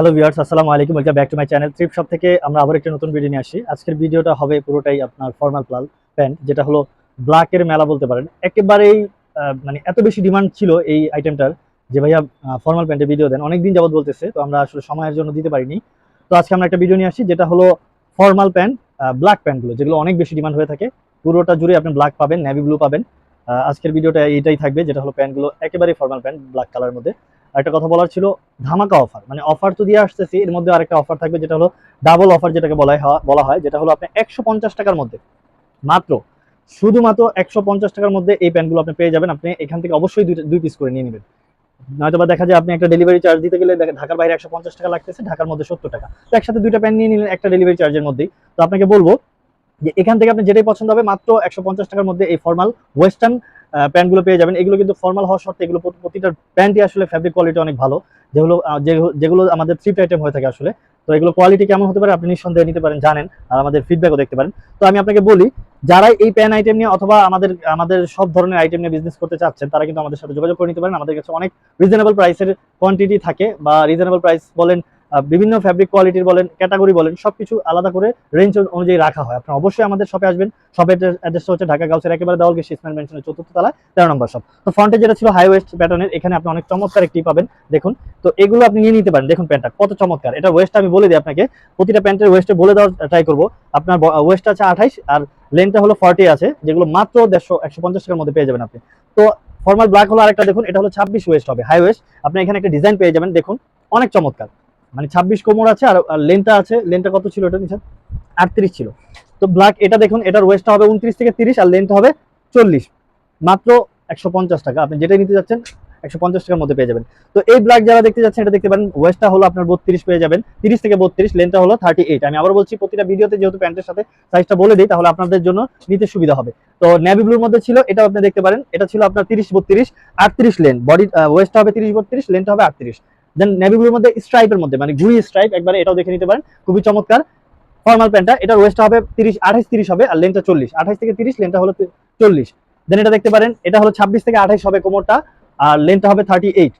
Hello viewers আসসালামু আলাইকুম। Welcome back to my channel trip shop থেকে আমরা আবার একটা নতুন ভিডিও নিয়ে আসি। আজকের ভিডিওটা হবে পুরোটাই আপনার ফর্মাল প্লাল প্যান্ট যেটা হলো ব্ল্যাকের মেলা বলতে পারেন। একেবারেই মানে এত বেশি ডিমান্ড ছিল এই আইটেমটার যে ভাইয়া ফর্মাল প্যান্টের ভিডিও দেন। অনেকদিন যাবত বলতেছে, তো আমরা আসলে সময়ের জন্য দিতে পারিনি। তো আজকে আমরা একটা ভিডিও নিয়ে আসি, যেটা হলো ফর্মাল প্যান্ট ব্ল্যাক প্যান্টগুলো যেগুলো অনেক বেশি ডিমান্ড হয়ে থাকে। পুরোটা জুড়ে আপনি ব্ল্যাক পাবেন নেভি ব্লু পাবেন। আজকের ভিডিওটা এইটাই থাকবে, যেটা হলো প্যান্টগুলো একেবারেই ফর্মাল প্যান্ট ব্ল্যাক কালার মধ্যে। একটা কথা বলার ছিল, ধামাকা অফার মানে অফার তো দিয়ে আসতেছি, এর মধ্যে আরেকটা অফার থাকবে যেটা হলো ডাবল অফার যেটাকে বলা হয় বলা হয়, যেটা হলো আপনি একশো পঞ্চাশ টাকার মধ্যে, মাত্র, শুধুমাত্র একশো পঞ্চাশ টাকার মধ্যে এই প্যান্টগুলো আপনি পেয়ে যাবেন, আপনি এখান থেকে অবশ্যই দুই দুই পিস করে নিয়ে নেবেন। নয়তো বা দেখা যায় আপনি একটা ডেলিভারি চার্জ দিতে গেলে ঢাকার বাইরে একশো পঞ্চাশ টাকা লাগতেছে, ঢাকার মধ্যে সত্তর টাকা। তো একসাথে দুইটা প্যান্ট নিয়ে নিলেন একটা ডেলিভারি চার্জের মধ্যেই। তো আপনাকে বলব যে এখান থেকে আপনি যেটাই পছন্দ হবে, মাত্র একশো পঞ্চাশ টাকার মধ্যে এই ফর্মাল ওয়েস্টার্ন প্যান্টগুলো পেয়ে যাবেন। এগুলো কিন্তু ফর্মাল হওয়ার সত্ত্বে এগুলো প্রতিটা প্যান্টই আসলে ফ্যাব্রিক কোয়ালিটি অনেক ভালো। যেগুলো যেগুলো- আমাদের থ্রিপ আইটেম হয়ে থাকে আসলে। তো এগুলো কোয়ালিটি কেমন হতে পারে আপনি নিঃসন্দেহে নিতে পারেন, জানেন। আর আমাদের ফিডব্যাকও দেখতে পারেন। তো আমি আপনাকে বলি, যারা এই প্যান আইটেম নিয়ে অথবা আমাদের আমাদের সব ধরনের আইটেম নিয়ে বিজনেস করতে চাচ্ছেন, তারা কিন্তু আমাদের সাথে যোগাযোগ করে নিতে পারেন। আমাদের কাছে অনেক রিজনেবল প্রাইসের কোয়ান্টিটি থাকে বা রিজনেবল প্রাইস বলেন বিভিন্ন ফ্যাব্রিক কোয়ালিটির বলেন ক্যাটাগরি বলেন, সবকিছু আলাদা করে রেঞ্জ অনুযায়ী রাখা হয়। আপনারা অবশ্যই আমাদের শপে আসবেন। শপের অ্যাড্রেসটা হচ্ছে ঢাকা গাউসের একেবারে দেওয়াল গেছি ইসমাইল মেনশনের চতুর্থ তলায় তেরো নম্বর শপ তো ফ্রন্টে যেটা ছিল হাই ওয়েস্ট প্যাটার্নের এখানে আপনি অনেক চমৎকার একটি পাবেন। দেখুন, তো এগুলো আপনি নিয়ে নিতে পারেন। দেখুন প্যান্টটা, কত চমৎকার। এটা ওয়েস্ট আমি বলে দিই আপনাকে, প্রতিটা প্যান্টের ওয়েস্টে বলে দেওয়ার ট্রাই করব। আপনার ওয়েস্ট আছে আঠাইশ, আর লেনটা হলো ফর্টি আছে, যেগুলো মাত্র দেড়শো, একশো পঞ্চাশ টাকার মধ্যে পেয়ে যাবেন আপনি। তো ফর্মাল ব্ল্যাক হলো আরেকটা, দেখুন, এটা হলো ছাব্বিশ ওয়েস্ট হবে। হাই ওয়েস্ট আপনি এখানে একটা ডিজাইন পেয়ে যাবেন। দেখুন, অনেক চমৎকার। মানে ছাব্বিশ কোমর আছে আর লেনটা আছে লেনটা কত ছিল এটা নিচ্ছেন আটত্রিশ ছিল। তো ব্ল্যাক এটা দেখুন, এটার ওয়েস্টটা হবে উনত্রিশ থেকে তিরিশ আর লেনটা হবে চল্লিশ। মাত্র একশো পঞ্চাশ টাকা। আপনি যেটাই নিতে যাচ্ছেন, একশো পঞ্চাশ টাকার মধ্যে পেয়ে যাবেন। তো এই ব্ল্যাক যারা দেখতে যাচ্ছেন, এটা দেখতে পারেন ওয়েস্টটা হলো আপনার বত্রিশ পেয়ে যাবেন। তিরিশ থেকে বত্রিশ লেনটা হলো থার্টি এইট আমি আবার বলছি, প্রতিটা ভিডিওতে যেহেতু প্যান্টের সাথে সাইজটা বলে দিই, তাহলে আপনাদের জন্য নিতে সুবিধা হবে। তো নেভি ব্লুর মধ্যে ছিল এটা আপনি দেখতে পারেন, এটা ছিল আপনার তিরিশ বত্রিশ, আটত্রিশ লেন বডি ওয়েস্টটা হবে তিরিশ বত্রিশ লেনটা হবে আটত্রিশ। দেন নেভি ব্লুর মধ্যে স্ট্রাইপের মধ্যে মানে ঘুরি স্ট্রাইপ একবারে এটাও দেখে নিতে পারেন। খুবই চমৎকার। ফর্মাল প্যান্টটা এটার ওয়েস্টটা হবে তিরিশ, আঠাইশ, তিরিশ হবে, আর লেনটা চল্লিশ। আঠাইশ থেকে তিরিশ লেনটা হলো চল্লিশ। দেন এটা দেখতে পারেন, এটা হলো ছাব্বিশ থেকে আঠাইশ হবে কোমরটা, আর লেনটা হবে থার্টি এইট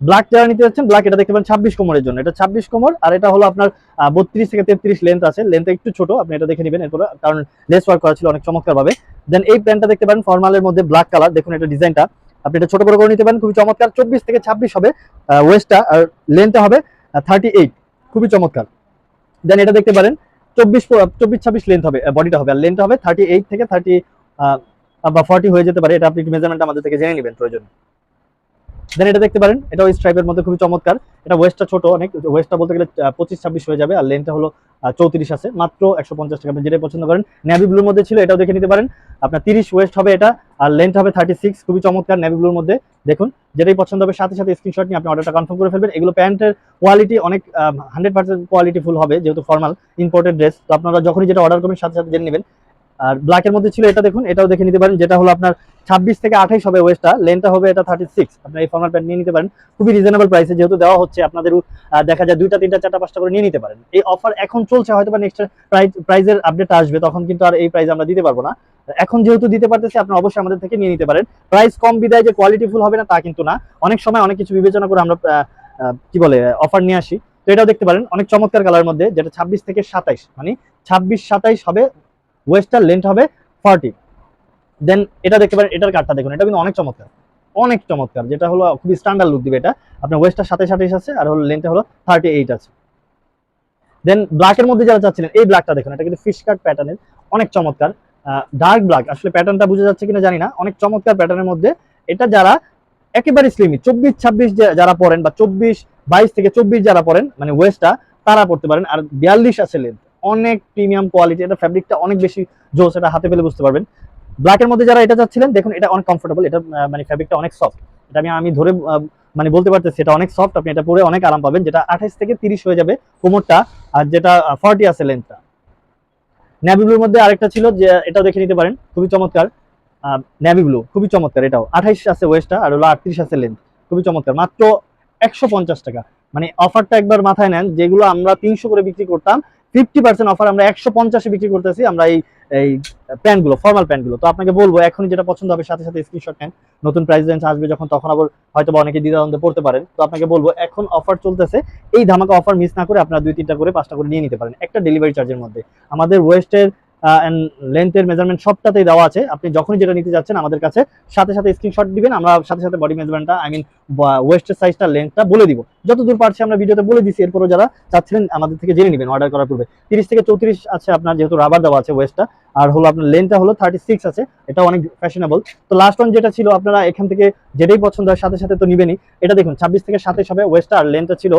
ব্ল্যাক যারা নিতে যাচ্ছেন ব্ল্যাক এটা দেখতে পারেন ছাব্বিশ কোমরের জন্য। এটা ছাব্বিশ কোমর, আর এটা হলো আপনার বত্রিশ থেকে তেত্রিশ লেন্থ আছে। লেন্থটা একটু ছোট, আপনি এটা দেখে নেবেন এরপরে, কারণ লেস ওয়ার্ক করা ছিল অনেক চমৎকার ভাবে দেন এই প্যান্টটা দেখতে পারেন ফর্মালের মধ্যে ব্ল্যাক কালার দেখুন এটা ডিজাইনটা আপনি এটা ছোট বড় করে নিতে পারেন, খুবই চমৎকার। চব্বিশ থেকে ছাব্বিশ হবে ওয়েস্টটা আর লেন্থটা হবে থার্টি এইট খুবই চমৎকার। দেন এটা দেখতে পারেন, চব্বিশ চব্বিশ, ছাব্বিশ লেন্থ হবে বডিটা হবে। আর লেন্থটা হবে থার্টি এইট থেকে থার্টি বা ফর্টি হয়ে যেতে পারে। এটা আপনি মেজারমেন্ট আমাদের থেকে জেনে নেবেন, প্রয়োজন। দেন এটা দেখতে পারেন এটা ওই স্ট্রাইপের মধ্যে খুবই চমৎকার। এটা ওয়েস্টটা ছোট অনেক ওয়েস্টটা বলতে গেলে পঁচিশ, ছাব্বিশ হয়ে যাবে, আর লেনটা হলো চৌত্রিশ আছে। মাত্র একশো পঞ্চাশ টাকা আপনি যেটাই পছন্দ করেন। ন্যাভি ব্লুর মধ্যে ছিল, এটাও দেখে নিতে পারেন। আপনার তিরিশ ওয়েস্ট হবে এটা, আর লেন্থ হবে থার্টি সিক্স খুবই চমৎকার ন্যাভি ব্লুর মধ্যে। দেখুন, যেটাই পছন্দ হবে, সাথে সাথে স্ক্রিনশট নিয়ে আপনি অর্ডারটা কনফার্ম করে ফেলবেন। এগুলো প্যান্টের কোয়ালিটি অনেক হান্ড্রেড পার্সেন্ট কোয়ালিটি ফুল হবে, যেহেতু ফর্মাল ইম্পোর্টেড ড্রেস তো আপনারা যখনই যেটা অর্ডার করবেন, সাথে সাথে জেনে নেবেন আর ব্ল্যাকের মধ্যে ছিল এটা দেখুন, এটাও দেখে নিতে পারেন, যেটা হলো আপনার ছাব্বিশ থেকে আঠাইশ হবে ওয়েস্টটা লেনটা হবে এটা থার্টি সিক্স আপনার এই ফর্মাল প্যান্ট নিয়ে নিতে পারেন, খুবই রিজনেবল প্রাইসে যেহেতু দেওয়া হচ্ছে, আপনাদের দেখা যায় দুইটা, তিনটা, চারটা, পাঁচটা করে নিয়ে নিতে পারেন। এই অফার এখন চলছে, হয়তো বা নেক্সট প্রাইজের আপডেট আসবে, তখন কিন্তু আর এই প্রাইস আমরা দিতে পারব না। এখন যেহেতু দিতে পারতেছি, আপনারা অবশ্যই আমাদের থেকে নিয়ে নিতে পারেন। প্রাইস কম বিদায় যে কোয়ালিটি ফুল হবে না, তা কিন্তু না। অনেক সময় অনেক কিছু বিবেচনা করে আমরা কি বলে অফার নিয়ে আসি। তো এটাও দেখতে পারেন, অনেক চমৎকার কালারের মধ্যে, যেটা ছাব্বিশ থেকে সাতাইশ মানে ছাব্বিশ, সাতাইশ হবে ওয়েস্টার লেন্থ হবে ফর্টি দেন এটা দেখতে পারেন, এটার কাঠটা দেখুন, এটা কিন্তু অনেক চমৎকার অনেক চমৎকার, যেটা হলো খুবই স্ট্যান্ডার্ড লুক দিবে এটা। আপনার ওয়েস্টার সাথে সাতাইশ আছে আর হলো লেন্থটা হলো থার্টি এইট আছে দেন ব্ল্যাকের মধ্যে যারা চাচ্ছিলেন, এই ব্ল্যাকটা দেখুন, এটা কিন্তু ফিশ কাট প্যাটার্নের অনেক চমৎকার। ডার্ক ব্ল্যাক আসলে প্যাটার্নটা বোঝা যাচ্ছে কিনা জানি না, অনেক চমৎকার প্যাটার্নের মধ্যে। এটা যারা একেবারে স্লিমি চব্বিশ, ছাব্বিশ যারা পড়েন বা চব্বিশ, বাইশ থেকে চব্বিশ যারা পড়েন মানে ওয়েস্টটা তারা পড়তে পারেন, আর বিয়াল্লিশ আছে লেন্থ অনেক প্রিমিয়াম কোয়ালিটি এটা ফ্যাব্রিকটা অনেক বেশি জোস, এটা হাতে পেলে বুঝতে পারবেন। ব্ল্যাকের মধ্যে যারা এটা চাচ্ছিলেন, দেখুন, এটা অনেক কমফোর্টেবল এটা মানে ফ্যাব্রিকটা অনেক সফট এটা আমি আমি ধরে মানে বলতে পারতেছি, এটা অনেক সফট আপনি এটা পরে অনেক আরাম পাবেন, যেটা আঠাইশ থেকে তিরিশ হয়ে যাবে কোমরটা, আর যেটা ফর্টি আছে লেন্থটা নেভি ব্লুর মধ্যে আরেকটা ছিল, যে, এটাও দেখে নিতে পারেন, খুবই চমৎকার। নেভি ব্লু খুবই চমৎকার এটাও। আঠাইশ আছে ওয়েস্টটা আর হলো আটত্রিশ আছে লেন্থ খুবই চমৎকার। মাত্র একশো পঞ্চাশ টাকা। মানে অফারটা একবার মাথায় নেন, যেগুলো আমরা তিনশো করে বিক্রি করতাম ফিফটি পার্সেন্ট অফার আমরা একশো পঞ্চাশে বিক্রি করতেছি, আমরা এই এই প্যান্টগুলো ফর্মাল প্যান্টগুলো। তো আপনাকে বলব, এখনই যেটা পছন্দ হবে, সাথে সাথে স্ক্রিনশট নেন। নতুন প্রাইস রেঞ্জ আসবে যখন, তখন আবার হয়তো বা অনেকে দ্বিধাদ্বন্দ্বে পড়তে পারেন। তো আপনাকে বলব, এখন অফার চলতেছে। এই ধামাকা অফার মিস না করে আপনারা দুই তিনটা করে, পাঁচটা করে নিয়ে নিতে পারেন, একটা ডেলিভারি চার্জের মধ্যে। আমাদের ওয়েস্টের অ্যান্ড লেন্থের মেজারমেন্ট সবটাতেই দেওয়া আছে। আপনি যখনই যেটা নিতে যাচ্ছেন আমাদের কাছে, সাথে সাথে স্ক্রিনশট দিবেন, আমরা সাথে সাথে বডি মেজারমেন্টটা আই মিন ওয়েস্টের সাইজটা লেন্থটা বলে দিব। যতদূর পারছি আমরা ভিডিওতে বলে দিছি, এরপরও যারা চাচ্ছিলেন আমাদের থেকে জেনে নেবেন অর্ডার করার পূর্বে। তিরিশ থেকে চৌত্রিশ আছে আপনার, যেহেতু রাবার দেওয়া আছে ওয়েস্টটা আর হলো আপনার লেন্থটা হলো থার্টি সিক্স আছে এটা অনেক ফ্যাশনেবল তো লাস্ট ওয়ান যেটা ছিল, আপনারা এখান থেকে যেটাই পছন্দ হয়, সাথে সাথে তো নিবেনই। এটা দেখুন, ছাব্বিশ থেকে সাতাশ হবে ওয়েস্টটা আর লেন্থটা ছিল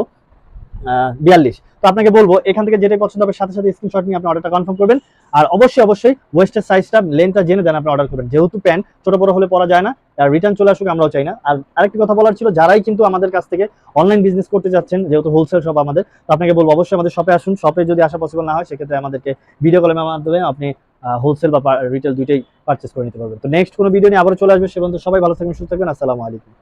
বিয়াল্লিশ। তো আপনাকে বলব, এখান থেকে যেটাই পছন্দ হবে, সাথে সাথে স্ক্রিনশট নিয়ে আপনি অর্ডারটা কনফার্ম করবেন। আর অবশ্যই অবশ্যই ওয়েস্টের সাইজটা লেন্থটা জেনে দেন আপনি অর্ডার করবেন। যেহেতু প্যান্ট ছোট বড় হলে পরা যায় না, আর রিটার্ন চলে আসুক আমরাও চাই না। আর আরেকটি কথা বলার ছিল, যারাই কিন্তু আমাদের কাছ থেকে অনলাইন বিজনেস করতে যাচ্ছেন, যেহেতু হোলসেল শপ আমাদের, তো আপনাকে বলব, অবশ্যই আমাদের শপে আসুন। শপে যদি আসা পসিবল না হয়, সেক্ষেত্রে আমাদেরকে ভিডিও কলের মাধ্যমে আপনি হোলসেল বা রিটেল দুইটাই পারচেস করে নিতে পারবেন। তো নেক্সট কোনো ভিডিও নিয়ে আবারও চলে আসবে, সে পর্যন্ত সবাই ভালো থাকবেন, সুস্থ থাকবেন, আসসালামু আলাইকুম।